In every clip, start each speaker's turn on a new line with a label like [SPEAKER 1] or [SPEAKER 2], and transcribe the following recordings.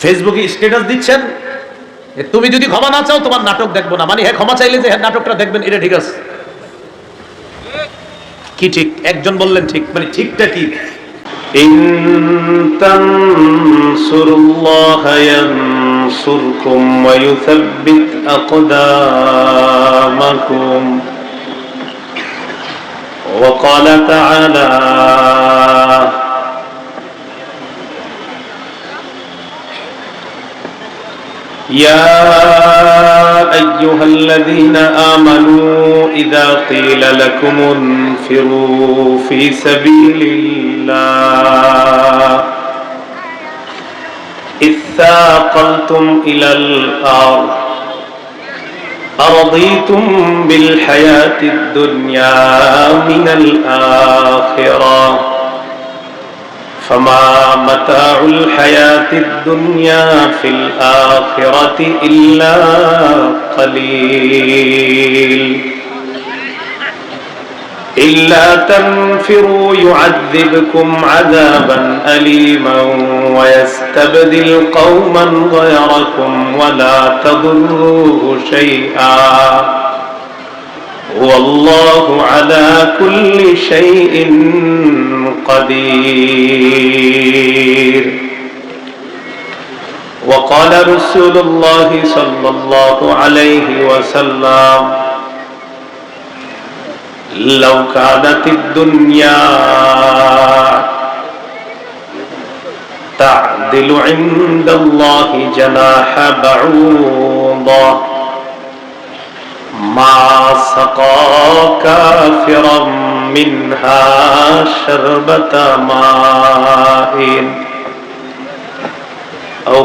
[SPEAKER 1] ফেসবুকে স্ট্যাটাস দিচ্ছেন এ তুমি যদি ক্ষমা না চাও তোমার নাটক দেখবো না মানে হ্যাঁ ক্ষমা চাইলে যে হ্যাঁ নাটকটা দেখবেন এটা ঠিক আছে কি ঠিক একজন বললেন ঠিক মানে ঠিকটা কি
[SPEAKER 2] إن تنصروا الله ينصركم ويثبت أقدامكم وقال تعالى يا أيها الذين آمنوا إذا قيل لكم انفروا في سبيل الله. إذ ثاقلتم إلى الأرض. أرضيتم بالحياة الدنيا من الآخرة. فما متاع الحياة الدنيا في الآخرة إلا قليل. إلا تنفروا يعذبكم عذابا أليما ويستبدل قوما غيركم ولا تضروه شيئا. والله على كل شيء قدير. وقال رسول الله صلى الله عليه وسلم لو كانت الدنيا تعدل عند الله جناح بعوضه ما سقى كافرا منها شربة ماء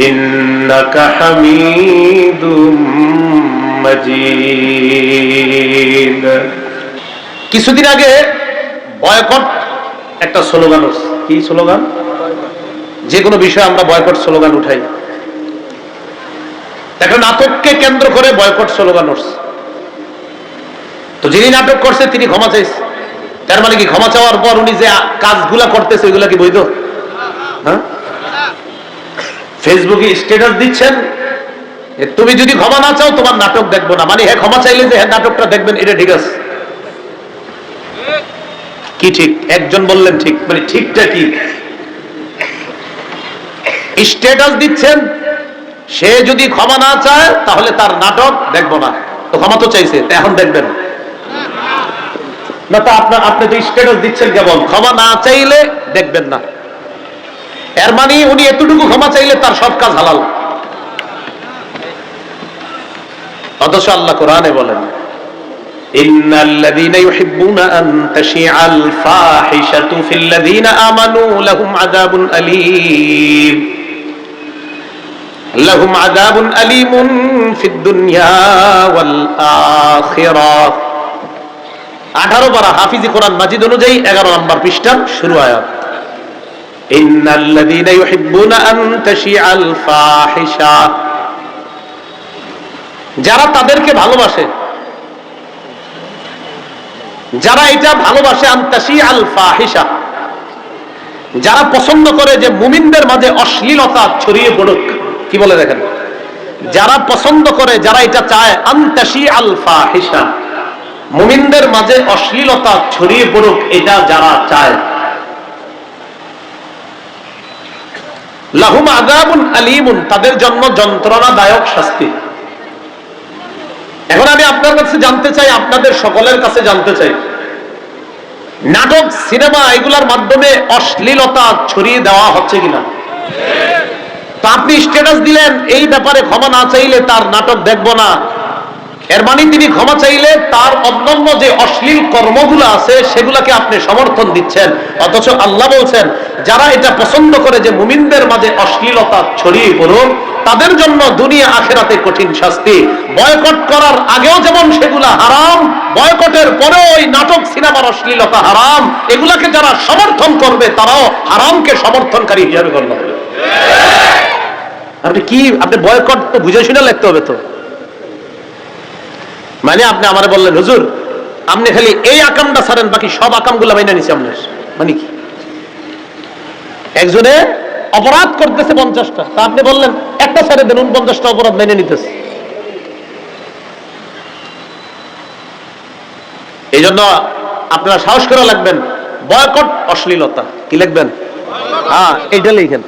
[SPEAKER 2] إنك حميد مجيد
[SPEAKER 1] কিছুদিন আগে বয়কট একটা স্লোগান কি স্লোগান যে কোনো বিষয়ে আমরা বয়কট স্লোগান উঠাই একটা নাটককে কেন্দ্র করে বয়কট স্লোগান উঠছে তো যিনি নাটক করছে তিনি ক্ষমা চাইছে তার মানে কি ক্ষমা চাওয়ার পর উনি যে কাজগুলা করতেছে ওইগুলা কি বৈধ হ্যাঁ? ফেসবুকে স্ট্যাটাস দিচ্ছেন? তুমি যদি ক্ষমা না চাও, তোমার নাটক দেখব না। মানে হ্যাঁ ক্ষমা চাইলে যে হ্যাঁ নাটকটা দেখবেন, এটা ঠিক আছে। কি ঠিক? একজন বললেন ঠিক। মানে ঠিকটা কি? স্ট্যাটাস দিচ্ছেন, সে যদি ক্ষমা না চায়, তাহলে তার নাটক দেখব না। তো ক্ষমা তো চাইছে এখন দেখবেন। না, তো আপনার আপনি তো স্ট্যাটাস দিচ্ছেন কেবল। ক্ষমা না চাইলে দেখবেন না। এর মানে উনি এতটুকু ক্ষমা চাইলে তার সব কাজ হালাল অথচ আল্লাহ কোরআনে বলেন إن الذين يحبون أن تشيع الفاحشة في الذين آمنوا لهم عذاب أليم لهم عذاب أليم في الدنيا والآخرة আঠারো বারা হাফিজি কোরআন মাজিদ অনুযায়ী এগারো নম্বর পৃষ্ঠা শুরু আয়াত যারা তাদেরকে ভালোবাসে, যারা এটা ভালোবাসে যারা পছন্দ করে যে মুমিনদের মাঝে অশ্লীলতা ছড়িয়ে পড়ুক, কি বলে দেখেন? যারা পছন্দ করে, যারা এটা চায় আন্তাসি আলফা হিসা মুমিনদের মাঝে অশ্লীলতা ছড়িয়ে পড়ুক, এটা যারা চায়
[SPEAKER 2] লাহুম আলিমুন, তাদের জন্য যন্ত্রণাদায়ক শাস্তি। এখন আমি আপনার কাছে জানতে চাই, আপনাদের সকলের কাছে জানতে চাই। নাটক, সিনেমা এগুলার মাধ্যমে অশ্লীলতা ছড়িয়ে দেওয়া হচ্ছে কিনা? তো আপনি স্টেটাস দিলেন, এই ব্যাপারে ক্ষমা না চাইলে তার নাটক দেখব না। এর মানে তিনি ক্ষমা চাইলে তার অন্যান্য যে অশ্লীল কর্মগুলো আছে সেগুলাকে আপনি সমর্থন দিচ্ছেন। অথচ আল্লাহ বলছেন যারা এটা পছন্দ করে যে মুমিনদের মাঝে অশ্লীলতা ছড়িয়ে পড়ুক তাদের জন্য দুনিয়া আখেরাতে কঠিন শাস্তি। বয়কট করার আগেও যেমন সেগুলা হারাম বয়কটের পরেও ওই নাটক সিনেমার অশ্লীলতা হারাম এগুলাকে যারা সমর্থন করবে তারাও হারামকে সমর্থনকারী হিসাবে গণ্য হবে। আপনি কি আপনি বয়কট তো বুঝে শুনে লিখতে হবে তো। মানে আপনি আমারে বললেন হুজুর আপনি খালি এই আকামটা ছাড়েন বাকি সব আকামগুলো মাইনে নিছি আপনার মানে কি? একজনে অপরাধ করতেছে পঞ্চাশটা তা আপনি বললেন একটা ছেড়ে দেন উনপঞ্চাশটা অপরাধ মেনে নিতেছে। এই জন্য আপনারা সাহস করে লাগবেন বয়কট অশ্লীলতা কি লিখবেন? হ্যাঁ এইটা লিখেন।